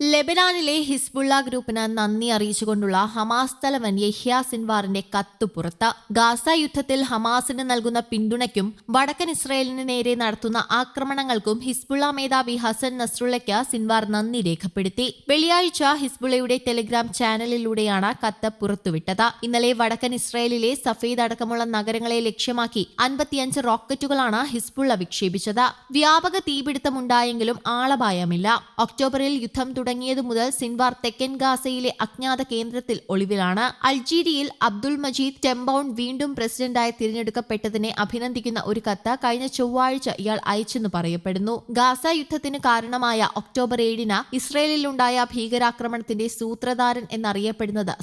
ലെബനാനിലെ Hezbollah ഗ്രൂപ്പിന് നന്ദി അറിയിച്ചുകൊണ്ടുള്ള Hamas തലവൻ യഹ്യ സിൻവാറിന്റെ കത്ത് പുറത്ത്. ഗാസ യുദ്ധത്തിൽ ഹമാസിന് നൽകുന്ന പിന്തുണയ്ക്കും വടക്കൻ ഇസ്രയേലിന് നേരെ നടത്തുന്ന ആക്രമണങ്ങൾക്കും ഹിസ്ബുള്ള മേധാവി ഹസൻ നസ്രുള്ളയ്ക്ക് സിൻവാർ നന്ദി രേഖപ്പെടുത്തി. വെള്ളിയാഴ്ച ഹിസ്ബുള്ളയുടെ ടെലിഗ്രാം ചാനലിലൂടെയാണ് കത്ത് പുറത്തുവിട്ടത്. ഇന്നലെ വടക്കൻ ഇസ്രയേലിലെ സഫീദ് അടക്കമുള്ള നഗരങ്ങളെ ലക്ഷ്യമാക്കി അൻപത്തിയഞ്ച് റോക്കറ്റുകളാണ് ഹിസ്ബുള്ള വിക്ഷേപിച്ചത്. വ്യാപക തീപിടുത്തമുണ്ടായെങ്കിലും ആളപായമില്ല. ഒക്ടോബറിൽ യുദ്ധം തുടങ്ങിയതു മുതൽ സിൻവാർ തെക്കൻ ഗാസയിലെ അജ്ഞാത കേന്ദ്രത്തിൽ ഒളിവിലാണ്. അൾജീരിയയിൽ അബ്ദുൾ മജീദ് ടെമ്പൌൺ വീണ്ടും പ്രസിഡന്റായി തിരഞ്ഞെടുക്കപ്പെട്ടതിനെ അഭിനന്ദിക്കുന്ന ഒരു കത്ത് കഴിഞ്ഞ ചൊവ്വാഴ്ച ഇയാൾ അയച്ചെന്ന് പറയപ്പെടുന്നു. ഗാസ യുദ്ധത്തിന് കാരണമായ ഒക്ടോബർ ഏഴിന് ഇസ്രയേലിലുണ്ടായ ഭീകരാക്രമണത്തിന്റെ സൂത്രധാരൻ എന്നറിയപ്പെടുന്നത്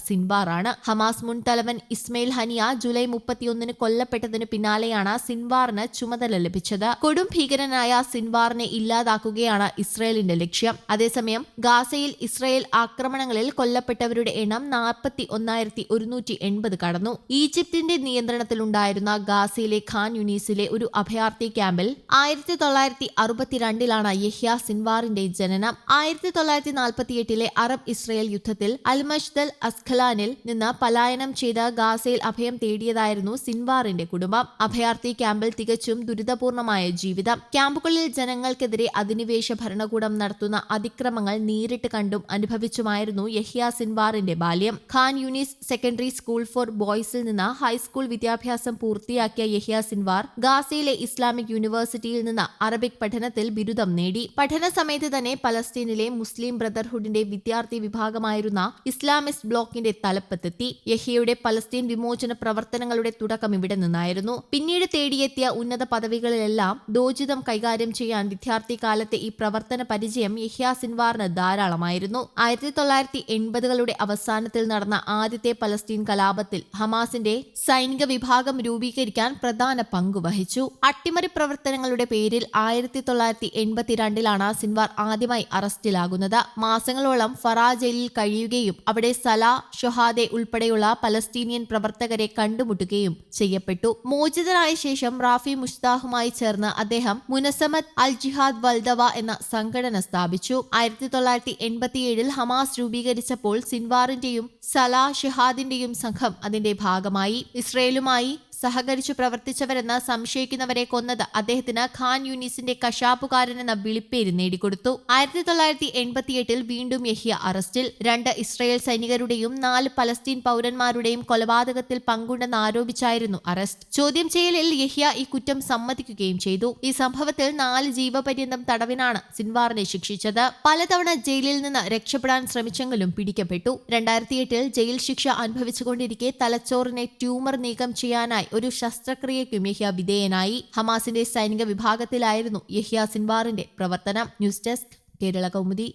ആണ് ഹമാസ് മുൻ തലവൻ ഇസ്മയിൽ ഹനിയ ജൂലൈ മുപ്പത്തിയൊന്നിന് കൊല്ലപ്പെട്ടതിന് പിന്നാലെയാണ് സിൻവാറിന് ചുമതല ലഭിച്ചത്. കൊടും ഭീകരനായ സിൻവാറിനെ ഇല്ലാതാക്കുകയാണ് ഇസ്രയേലിന്റെ ലക്ഷ്യം. അതേസമയം ഗാസയിൽ ഇസ്രയേൽ ആക്രമണങ്ങളിൽ കൊല്ലപ്പെട്ടവരുടെ എണ്ണം നാൽപ്പത്തി ഒന്നായിരത്തി ഒരുന്നൂറ്റി എൺപത് കടന്നു. ഈജിപ്തിന്റെ നിയന്ത്രണത്തിലുണ്ടായിരുന്ന ഗാസയിലെ ഖാൻ യുനീസിലെ ഒരു അഭയാർത്ഥി ക്യാമ്പിൽ ആയിരത്തി തൊള്ളായിരത്തി അറുപത്തിരണ്ടിലാണ് യഹ്യ സിൻവാറിന്റെ ജനനം. ആയിരത്തി തൊള്ളായിരത്തി നാൽപ്പത്തിയെട്ടിലെ അറബ് ഇസ്രയേൽ യുദ്ധത്തിൽ അൽമഷ്ദൽ അസ്ഖലാനിൽ നിന്ന് പലായനം ചെയ്ത് ഗാസയിൽ അഭയം തേടിയതായിരുന്നു സിൻവാറിന്റെ കുടുംബം. അഭയാർത്ഥി ക്യാമ്പിൽ തികച്ചും ദുരിതപൂർണമായ ജീവിതം. ക്യാമ്പുകളിൽ ജനങ്ങൾക്കെതിരെ അധിനിവേശ ഭരണകൂടം നടത്തുന്ന അതിക്രമങ്ങൾ നേരിട്ട് കണ്ടും അനുഭവിച്ചുമായിരുന്നു യഹിയ സിൻവാറിന്റെ ബാല്യം. Khan Younis secondary school for ബോയ്സിൽ നിന്ന് ഹൈസ്കൂൾ വിദ്യാഭ്യാസം പൂർത്തിയാക്കിയ യഹിയ സിൻവാർ ഗാസയിലെ ഇസ്ലാമിക് യൂണിവേഴ്സിറ്റിയിൽ നിന്ന് അറബിക് പഠനത്തിൽ ബിരുദം നേടി. പഠന സമയത്ത് തന്നെ പലസ്തീനിലെ മുസ്ലിം ബ്രദർഹുഡിന്റെ വിദ്യാർത്ഥി വിഭാഗമായിരുന്ന ഇസ്ലാമിസ്റ്റ് ബ്ലോക്കിന്റെ തലപ്പത്തെത്തി. യഹിയയുടെ പലസ്തീൻ വിമോചന പ്രവർത്തനങ്ങളുടെ തുടക്കം ഇവിടെ നിന്നായിരുന്നു. പിന്നീട് തേടിയെത്തിയ ഉന്നത പദവികളിലെല്ലാം ദോചിതം കൈകാര്യം ചെയ്യാൻ വിദ്യാർത്ഥി കാലത്തെ ഈ പ്രവർത്തന പരിചയം യഹ്യ സിൻവാറിന് ധാരാളമായിരുന്നു. ആയിരത്തി തൊള്ളായിരത്തി എൺപതുകളുടെ അവസാനത്തിൽ നടന്ന ആദ്യത്തെ പലസ്തീൻ കലാപത്തിൽ ഹമാസിന്റെ സൈനിക വിഭാഗം രൂപീകരിക്കാൻ പ്രധാന പങ്ക് വഹിച്ചു. അട്ടിമറി പ്രവർത്തനങ്ങളുടെ പേരിൽ ആയിരത്തി തൊള്ളായിരത്തി എൺപത്തിരണ്ടിലാണ് സിൻവാർ ആദ്യമായി അറസ്റ്റിലാകുന്നത്. മാസങ്ങളോളം ഫറാ ജയിലിൽ കഴിയുകയും അവിടെ സലാ ഷൊഹാദെ ഉൾപ്പെടെയുള്ള പലസ്തീനിയൻ പ്രവർത്തകരെ കണ്ടുമുട്ടുകയും ചെയ്യപ്പെട്ടു. മോചിതനായ ശേഷം റാഫി മുഷ്താഹുമായി ചേർന്ന് അദ്ദേഹം മുനസമത് അൽ ജിഹാദ് വൽദവ എന്ന സംഘടന സ്ഥാപിച്ചു. ആയിരത്തി തൊള്ളായിരത്തി എൺപത്തിയേഴിൽ ഹമാസ് രൂപീകരിച്ചപ്പോൾ സിൻവാറിന്റെയും സലാ ഷിഹാദിന്റെയും സംഘം അതിന്റെ ഭാഗമായി ഇസ്രയേലുമായി സഹകരിച്ചു പ്രവർത്തിച്ചവരെന്ന് സംശയിക്കുന്നവരെ കൊന്നത് അദ്ദേഹത്തിന് ഖാൻ യൂനിസിന്റെ കശാപ്പുകാരൻ എന്ന വിളിപ്പേര് നേടിക്കൊടുത്തു. ആയിരത്തി തൊള്ളായിരത്തി എൺപത്തിയെട്ടിൽ വീണ്ടും യഹിയ അറസ്റ്റിൽ രണ്ട് ഇസ്രയേൽ സൈനികരുടെയും നാല് പലസ്തീൻ പൗരന്മാരുടെയും കൊലപാതകത്തിൽ പങ്കുണ്ടെന്ന് ആരോപിച്ചായിരുന്നു അറസ്റ്റ്. ചോദ്യം ചെയ്യലിൽ യഹിയ ഈ കുറ്റം സമ്മതിക്കുകയും ചെയ്തു. ഈ സംഭവത്തിൽ നാല് ജീവപര്യന്തം തടവിനാണ് സിൻവാറിനെ ശിക്ഷിച്ചത്. പലതവണ ജയിലിൽ നിന്ന് രക്ഷപ്പെടാൻ ശ്രമിച്ചെങ്കിലും പിടിക്കപ്പെട്ടു. രണ്ടായിരത്തി എട്ടിൽ ജയിൽ ശിക്ഷ അനുഭവിച്ചുകൊണ്ടിരിക്കെ തലച്ചോറിനെ ട്യൂമർ നീക്കം ചെയ്യാനായി ഒരു ശസ്ത്രക്രിയയ്ക്കും യഹ്യ വിധേയനായി. ഹമാസിന്റെ സൈനിക വിഭാഗത്തിലായിരുന്നു യഹ്യ സിൻവാറിന്റെ പ്രവർത്തനം. News desk Kerala Kaumudi.